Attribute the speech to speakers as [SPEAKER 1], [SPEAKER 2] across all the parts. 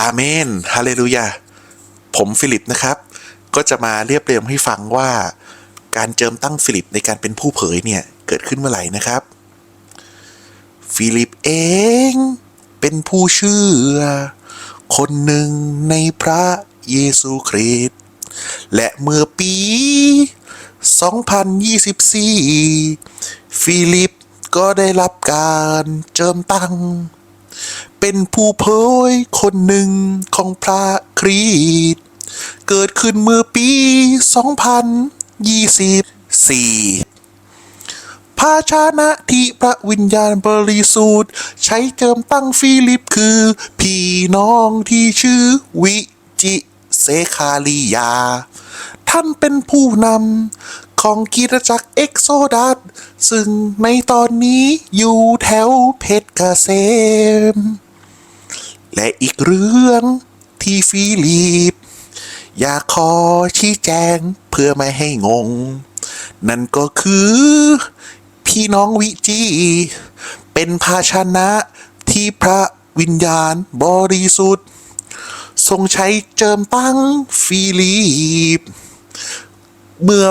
[SPEAKER 1] อาเมนฮาเลลูยาผมฟิลิปนะครับ ก็จะมาเรียบเรียงให้ฟังว่า การเจิมตั้งฟิลิปในการเป็นผู้เผยเนี่ย เกิดขึ้นเมื่อไหร่นะครับ ฟิลิปเองเป็นผู้เชื่อ คนหนึ่งในพระเยซูคริสต์และเมื่อปี 2024 ฟิลิปก็ได้รับการเจิมตั้ง เป็นผู้เผยคนหนึ่งของพระคริสต์เกิดขึ้นเมื่อปี 2024 ภาชนะที่พระวิญญาณบริสุทธิ์ใช้เจิมตั้งฟิลิปคือ พี่น้องที่ชื่อวิจิเซคาลียา ท่านเป็นผู้นำของกิจจักรเอ็กโซดัส ซึ่งในตอนนี้อยู่แถวเพชรเกษม และอีกเรื่องที่ฟิลิป อยากขอชี้แจงเพื่อไม่ให้งง นั่นก็คือ พี่น้องวิจี เป็นภาชนะที่พระวิญญาณบริสุทธิ์ ทรงใช้เจิมตั้งฟิลิป เมื่อ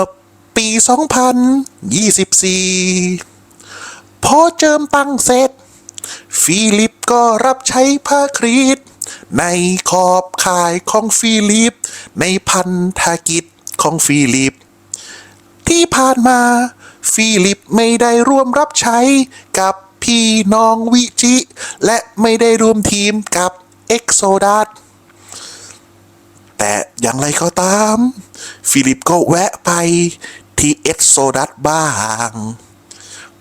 [SPEAKER 1] ปี 2024 พอเจิมตั้งเสร็จ ฟิลิปก็รับใช้พระคริสต์ในขอบข่ายของฟิลิป ในพันธกิจของฟิลิป ที่ผ่านมาฟิลิปไม่ได้ร่วมรับใช้กับพี่น้องวิจิ และไม่ได้ร่วมทีมกับเอ็กโซดัสแต่อย่างไรก็ตาม ฟิลิปก็แวะไปที่เอ็กโซดัสบ้าง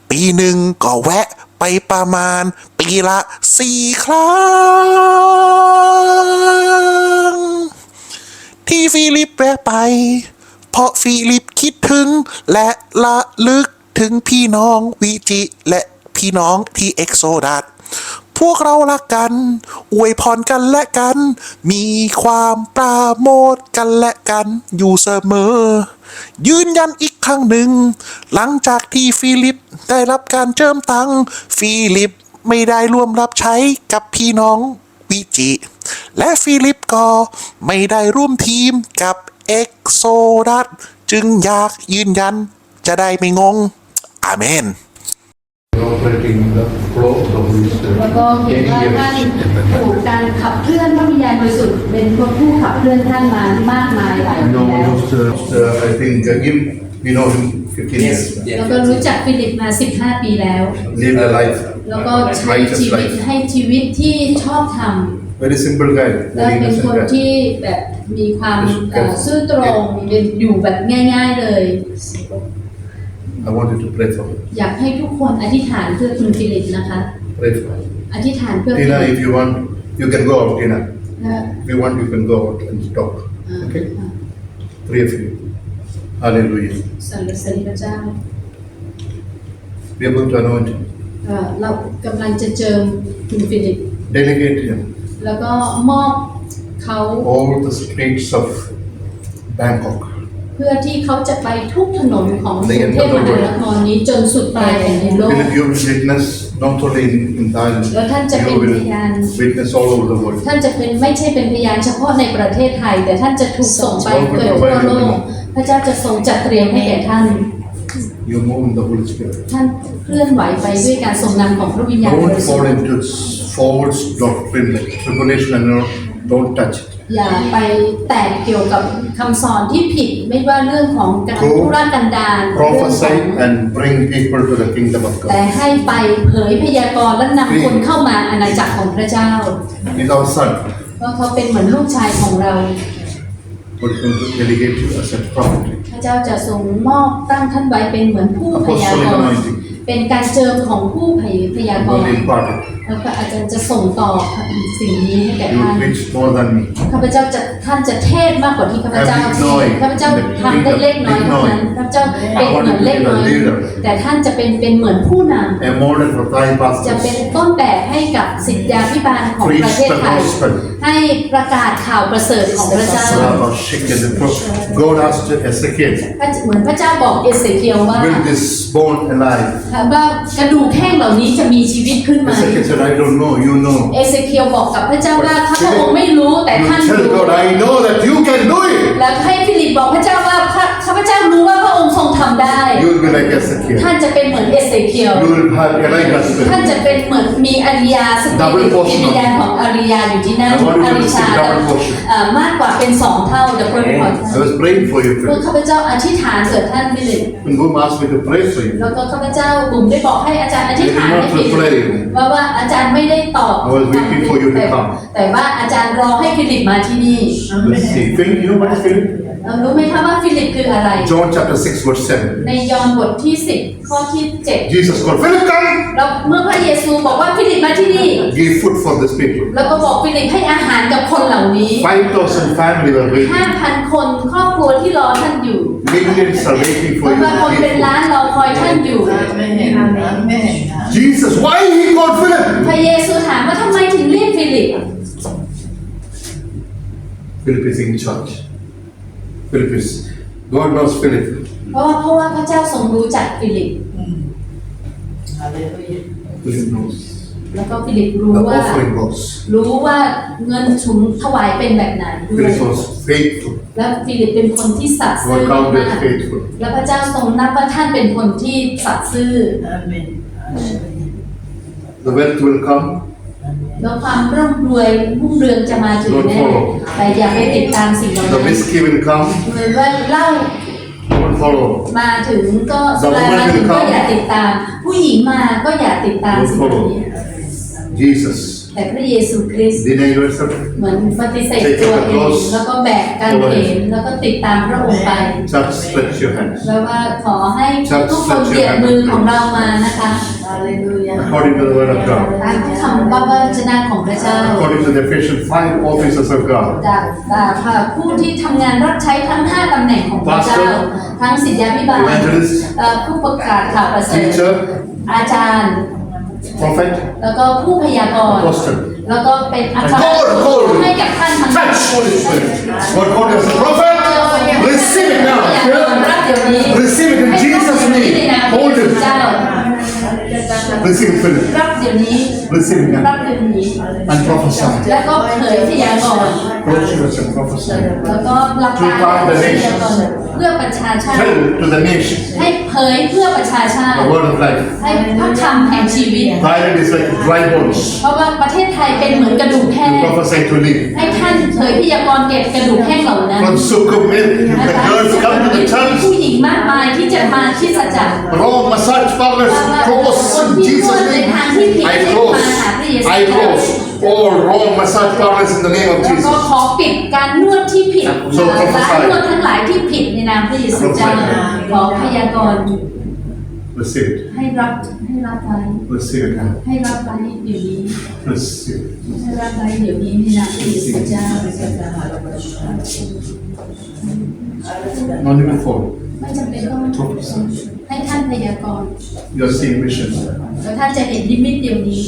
[SPEAKER 1] ปีหนึ่งก็แวะไปประมาณ ปีละสี่ครั้ง ที่ฟิลิปแวะไป เพราะฟิลิปคิดถึง และละลึกถึงพี่น้องวิจิ และพี่น้องที่เอ็กโซดัสพวกเรารักกัน อวยพรกันและกัน มีความปราโมทกันและกันอยู่เสมอ ยืนยันอีกครั้งหนึ่ง หลังจากที่ฟิลิปได้รับการเจิมตัง ฟิลิป ไม่ได้ร่วมรับใช้กับพี่น้องวิจิ และฟิลิปก็ไม่ได้ร่วมทีมกับเอ็กโซดัสจึงอยากยืนยันจะได้ไม่งง อาเมน
[SPEAKER 2] operating in the flow of the Holy
[SPEAKER 3] แล้วก็
[SPEAKER 2] Spirit.
[SPEAKER 3] เห็น
[SPEAKER 2] Many
[SPEAKER 3] ว่าท่าน
[SPEAKER 2] years.
[SPEAKER 3] ถูกการขับเคลื่อนพระวิญญาณบริสุทธิ์เป็นผู้ขับเคลื่อนท่านมามากมายหลาย
[SPEAKER 2] I
[SPEAKER 3] ปี
[SPEAKER 2] know
[SPEAKER 3] แล้ว
[SPEAKER 2] almost, uh, uh, I think uh, him, we know him 15 years.
[SPEAKER 3] แล้วก็รู้จักฟิลิปมา 15 ปีแล้ว
[SPEAKER 2] Lived a life,
[SPEAKER 3] แล้วก็ใช้
[SPEAKER 2] righteous
[SPEAKER 3] ชีวิต
[SPEAKER 2] life.
[SPEAKER 3] ให้ชีวิตที่ชอบท
[SPEAKER 2] Very simple guy, ำ
[SPEAKER 3] และ
[SPEAKER 2] very
[SPEAKER 3] เป็นคน
[SPEAKER 2] innocent guy.
[SPEAKER 3] ที่แบบมีความเอ่อซื่อตรงเป็นอยู่แบบง่าย ๆเลย
[SPEAKER 2] I wanted to pray for him.
[SPEAKER 3] อยากให้ทุกคนอธิษฐานเพื่อคุณฟิลิปนะคะ
[SPEAKER 2] Pray for him.
[SPEAKER 3] อธิษฐานเพื่อฟิ
[SPEAKER 2] Tina,
[SPEAKER 3] ลิป
[SPEAKER 2] if you want, you can go out, Tina.
[SPEAKER 3] และ
[SPEAKER 2] If you want, you can go out and talk.
[SPEAKER 3] อ่า
[SPEAKER 2] Okay? Three of you. Hallelujah.
[SPEAKER 3] สรรเสริญพระเจ้า
[SPEAKER 2] We are going to anoint him.
[SPEAKER 3] เอ่อเรากำลังจะเจิมคุณฟิลิป
[SPEAKER 2] Delegate him.
[SPEAKER 3] แล้วก็มอบเขา
[SPEAKER 2] All the streets of Bangkok.
[SPEAKER 3] เพื่อที่เขาจะไปทุกถนนของก
[SPEAKER 2] ใน
[SPEAKER 3] รุงเทพมหานครนี้จนสุดปลายแผ่นดินโลก
[SPEAKER 2] Philip, you will witness not only in, in Thailand,
[SPEAKER 3] แล้วท่านจะเป็น
[SPEAKER 2] you
[SPEAKER 3] พ
[SPEAKER 2] will
[SPEAKER 3] ยาน
[SPEAKER 2] witness all over the world.
[SPEAKER 3] ท่านจะเป็นไม่ใช่เป็นพยานเฉพาะในประเทศไทย แต่ท่านจะถูกส่งไปเกิดทั่วโลก พระเจ้าจะทรงจัดเตรียมให้แก่ท่าน
[SPEAKER 2] You move in the Holy Spirit.
[SPEAKER 3] ท่านเคลื่อนไหวไปด้วยการทรงนำของพระวิญญาณบ
[SPEAKER 2] Don't
[SPEAKER 3] ริสุท
[SPEAKER 2] fall
[SPEAKER 3] ธิ์
[SPEAKER 2] into false doctrine like tribulation and all. Don't touch it.
[SPEAKER 3] อย่าไปแตะเกี่ยวกับคำสอนที่ผิดไม่ว่าเรื่องของการ
[SPEAKER 2] Go
[SPEAKER 3] ธุรกันดารเรื่องของ
[SPEAKER 2] Prophesy and bring people to the kingdom of
[SPEAKER 3] แต่
[SPEAKER 2] God.
[SPEAKER 3] ให้ไปเผยพยากรณ์และนำคนเข้ามาอาณาจักรของพระเจ้า
[SPEAKER 2] He's our son.
[SPEAKER 3] เพราะเขาเป็นเหมือนลูกชายของเรา
[SPEAKER 2] We're going to delegate you as a prophet.
[SPEAKER 3] พระเจ้าจะทรงมอบตั้งท่านไว้เป็นเหมือนผู้พยาก
[SPEAKER 2] Apostolic
[SPEAKER 3] รณ์
[SPEAKER 2] anointing.
[SPEAKER 3] เป็นการเจิมของผู้พยพยาก
[SPEAKER 2] I'm
[SPEAKER 3] ร
[SPEAKER 2] going to
[SPEAKER 3] ณ์
[SPEAKER 2] impart it.
[SPEAKER 3] แล้วก็อาจารย์จะส่งต่อสิ่งนี้ให้แก่
[SPEAKER 2] You
[SPEAKER 3] ท่าน
[SPEAKER 2] will preach more than me.
[SPEAKER 3] ข้าพเจ้าจะท่านจะเทศมากกว่าที่ข้าพเจ้า
[SPEAKER 2] Big
[SPEAKER 3] เท
[SPEAKER 2] noise.
[SPEAKER 3] ศข้าพเจ้าทำได้เล็กน้อยเท่านั้น ข้าพเจ้าเป็นเหมือนเล็กน้อย แต่ท่านจะเป็นเป็นเหมือนผู้นำ
[SPEAKER 2] A model for Thai
[SPEAKER 3] จะเป็น
[SPEAKER 2] pastors.
[SPEAKER 3] ต้นแบบให้กับสิทธยาพิบาลของ
[SPEAKER 2] Preach
[SPEAKER 3] ประเทศ
[SPEAKER 2] the
[SPEAKER 3] ไทย
[SPEAKER 2] gospel.
[SPEAKER 3] ให้ประกาศข่าวประเสริฐของพระเจ้า
[SPEAKER 2] God asked Ezekiel,
[SPEAKER 3] เหมือนพระเจ้าบอกเอเสเคียลว่า
[SPEAKER 2] will this bone alive?
[SPEAKER 3] ถามว่ากระดูกแห้งเหล่านี้จะมีชีวิตขึ้นไหม
[SPEAKER 2] Ezekiel said, I don't know, you know.
[SPEAKER 3] เอเซเคียวบอกกับพระเจ้าว่าข้าพระองค์ไม่รู้แต่
[SPEAKER 2] You
[SPEAKER 3] ท่าน
[SPEAKER 2] tell
[SPEAKER 3] รู้
[SPEAKER 2] God, I know that you can do it.
[SPEAKER 3] แล้วให้ฟิลิปบอกพระเจ้าว่าข้าข้าพเจ้ารู้ว่าพระองค์ทรงทำได้
[SPEAKER 2] You will be like Ezekiel.
[SPEAKER 3] ท่านจะเป็นเหมือนเอเซเคียว
[SPEAKER 2] You will have Elijah's
[SPEAKER 3] ท่าน
[SPEAKER 2] spirit.
[SPEAKER 3] จะเป็นเหมือนมีอริยาสติ
[SPEAKER 2] Double
[SPEAKER 3] จิต
[SPEAKER 2] portion
[SPEAKER 3] วิญญาณของอริยาอยู่ที่นั่น
[SPEAKER 2] I want you to
[SPEAKER 3] อริชา
[SPEAKER 2] receive double portion.
[SPEAKER 3] เอ่อมากกว่าเป็นสองเท่า double
[SPEAKER 2] I
[SPEAKER 3] portion
[SPEAKER 2] was praying for you
[SPEAKER 3] พวก
[SPEAKER 2] today.
[SPEAKER 3] ข้าพเจ้าอธิษฐานเกิดท่านฟิลิป
[SPEAKER 2] When Boom asked me to pray for you,
[SPEAKER 3] แล้วก็ข้าพเจ้าบุ๋มได้บอกให้อาจารย์อธิษฐานให้ฟิลิป
[SPEAKER 2] I did not reply.
[SPEAKER 3] ว่าว่าอาจารย์ไม่ได้ตอบ
[SPEAKER 2] I was waiting for you to
[SPEAKER 3] แต่
[SPEAKER 2] come.
[SPEAKER 3] แต่ว่าอาจารย์รอให้ฟิลิปมาที่นี่
[SPEAKER 2] Let's see. Philip, you know what is Philip?
[SPEAKER 3] เอ่อรู้ไหมคะว่าฟิลิปคืออะไร
[SPEAKER 2] John chapter 6, verse 7.
[SPEAKER 3] ในยอห์นบทที่ 10 ข้อที่
[SPEAKER 2] Jesus called, Philip, come!
[SPEAKER 3] 7 แล้วเมื่อพระเยซูบอกว่าฟิลิปมาที่นี่
[SPEAKER 2] Give food for these people.
[SPEAKER 3] แล้วก็บอกฟิลิปให้อาหารกับคนเหล่านี้
[SPEAKER 2] 5,000 family were waiting.
[SPEAKER 3] 5,000 คนครอบครัวที่รอท่านอยู่
[SPEAKER 2] Millions are waiting
[SPEAKER 3] เพ
[SPEAKER 2] for
[SPEAKER 3] ราะ
[SPEAKER 2] you
[SPEAKER 3] ว่าคน
[SPEAKER 2] to
[SPEAKER 3] เป็น
[SPEAKER 2] give
[SPEAKER 3] ล้านรอคอยท่านอยู่
[SPEAKER 2] food. Jesus, why he called Philip?
[SPEAKER 3] พระเยซูถามว่าทำไมถึงเรียกฟิลิป
[SPEAKER 2] Philip is in charge. Philip is, God knows Philip.
[SPEAKER 3] เพราะว่าเพราะว่าพระเจ้าทรงรู้จักฟิลิป
[SPEAKER 2] Philip knows.
[SPEAKER 3] แล้วก็ฟิลิปรู้
[SPEAKER 2] The
[SPEAKER 3] ว่า
[SPEAKER 2] offering was.
[SPEAKER 3] รู้ว่าเงินถุงถวายเป็นแบบไหนด้วย
[SPEAKER 2] Philip was faithful.
[SPEAKER 3] แล้วฟิลิปเป็นคนที่สัตย์ซื่
[SPEAKER 2] God
[SPEAKER 3] อ
[SPEAKER 2] counted
[SPEAKER 3] มาก
[SPEAKER 2] faithful.
[SPEAKER 3] แล้วพระเจ้าทรงนับว่าท่านเป็นคนที่สัตย์ซื่อ
[SPEAKER 2] The wealth will come.
[SPEAKER 3] แล้วความร่ำรวยรุ่งเรืองจะมาถึงแน่
[SPEAKER 2] Don't follow.
[SPEAKER 3] แต่อย่าไปติดตามสิ่งเหล่า
[SPEAKER 2] The
[SPEAKER 3] นั้น
[SPEAKER 2] whiskey will come.
[SPEAKER 3] เหมือนว่าเหล้า
[SPEAKER 2] Don't follow.
[SPEAKER 3] มาถึงก็สุรามาถึงก็อย่าติดตาม ผู้หญิงมาก็อย่าติดตาม
[SPEAKER 2] Don't
[SPEAKER 3] สิ่งเหล่า
[SPEAKER 2] follow.
[SPEAKER 3] นี้
[SPEAKER 2] Jesus.
[SPEAKER 3] แต่พระเยซูคริสต์
[SPEAKER 2] Deny yourself.
[SPEAKER 3] เหมือนปฏิเสธตัวเองแล้วก็แบกการเขนแล้วก็ติดตามพระองค์ไป
[SPEAKER 2] Just stretch your hands.
[SPEAKER 3] แล้วว่าขอให้ทุกคนเปลี่ยนมือของเรามานะคะ
[SPEAKER 2] According to the word of God.
[SPEAKER 3] ตามคำว่าพระชนะของพระเจ้า
[SPEAKER 2] According to the Ephesians, five offices of God.
[SPEAKER 3] จากจากค่ะผู้ที่ทำงานรับใช้ทั้ง5ตำแหน่งของพระเจ้า
[SPEAKER 2] Pastor
[SPEAKER 3] ทั้งศิษยาพิบาล
[SPEAKER 2] Evangelist
[SPEAKER 3] เอ่อผู้ประกาศข่าวประเสริฐ
[SPEAKER 2] Teacher,
[SPEAKER 3] อาจารย์
[SPEAKER 2] prophet,
[SPEAKER 3] แล้วก็ผู้พยากรณ์
[SPEAKER 2] apostle.
[SPEAKER 3] แล้วก็เป็นอัคร
[SPEAKER 2] God called you.
[SPEAKER 3] ให้กับท่านทั้งหมด
[SPEAKER 2] Touch Holy Spirit. God called you as a prophet. Receive it, Philip.
[SPEAKER 3] รับเดี๋ยวนี้
[SPEAKER 2] Receive it
[SPEAKER 3] รับ
[SPEAKER 2] now.
[SPEAKER 3] เดี๋ยวนี้
[SPEAKER 2] And prophesy.
[SPEAKER 3] แล้วก็เผยพยากรณ์
[SPEAKER 2] Approach yourself and prophesy.
[SPEAKER 3] แล้วก็รับการเผยพยากรณ์เพื่อประชาชาติ
[SPEAKER 2] Tell to the nation
[SPEAKER 3] ให้เผยเพื่อประชาชาติ
[SPEAKER 2] the word of life.
[SPEAKER 3] ให้พระคำแห่งชีวิต
[SPEAKER 2] Thailand is like dry bones.
[SPEAKER 3] เพราะว่าประเทศไทยเป็นเหมือนกระดูกแห้ง
[SPEAKER 2] You prophesy to live.
[SPEAKER 3] ให้ท่านเผยพยากรณ์เก็บกระดูกแห้งเหล่านั้น
[SPEAKER 2] From Sukhumvit, the girls come to the
[SPEAKER 3] มี
[SPEAKER 2] church.
[SPEAKER 3] ผู้หญิงมากมายที่จะมาที่สัจจะ
[SPEAKER 2] Raw massage parlors
[SPEAKER 3] ว่า
[SPEAKER 2] close
[SPEAKER 3] คน
[SPEAKER 2] in
[SPEAKER 3] ที่นว
[SPEAKER 2] Jesus'
[SPEAKER 3] ดใน
[SPEAKER 2] name.
[SPEAKER 3] ทางที่ผิด
[SPEAKER 2] I
[SPEAKER 3] ให้
[SPEAKER 2] close.
[SPEAKER 3] มาหาพระเยซู
[SPEAKER 2] I close. All raw massage parlors in the name of
[SPEAKER 3] แล้วก็
[SPEAKER 2] Jesus.
[SPEAKER 3] ขอปิดการนวดที่ผิด
[SPEAKER 2] So
[SPEAKER 3] ร้าน
[SPEAKER 2] prophesy.
[SPEAKER 3] นวดทั้งหลายที่ผิดในนามพระเยซูเจ้า
[SPEAKER 2] Prophesy.
[SPEAKER 3] ขอพยากรณ์
[SPEAKER 2] Receive it.
[SPEAKER 3] ให้รับให้รับไว้
[SPEAKER 2] Receive it now.
[SPEAKER 3] ให้รับไว้เดี๋ยวนี้
[SPEAKER 2] Receive it.
[SPEAKER 3] ให้รับไว้เดี๋ยวนี้ในนามพระเยซูเจ้า
[SPEAKER 2] Not even four.
[SPEAKER 3] ไม่จำเป็นต้อง ให้ท่านพยากรณ์
[SPEAKER 2] You're seeing visions.
[SPEAKER 3] แล้วท่านจะเห็นนิมิตเดี๋ยวนี้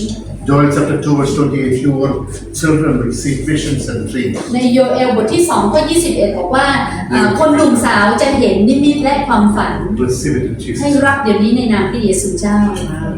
[SPEAKER 2] Joel chapter 2, verse 28. Your children will see visions and dreams.
[SPEAKER 3] ในโยเอลบทที่2ข้อ21 บอกว่าเอ่อคนหนุ่มสาวจะเห็นนิมิตและความฝัน
[SPEAKER 2] Receive it in
[SPEAKER 3] ให้
[SPEAKER 2] Jesus.
[SPEAKER 3] รับเดี๋ยวนี้ในนามพระเยซูเจ้า
[SPEAKER 2] I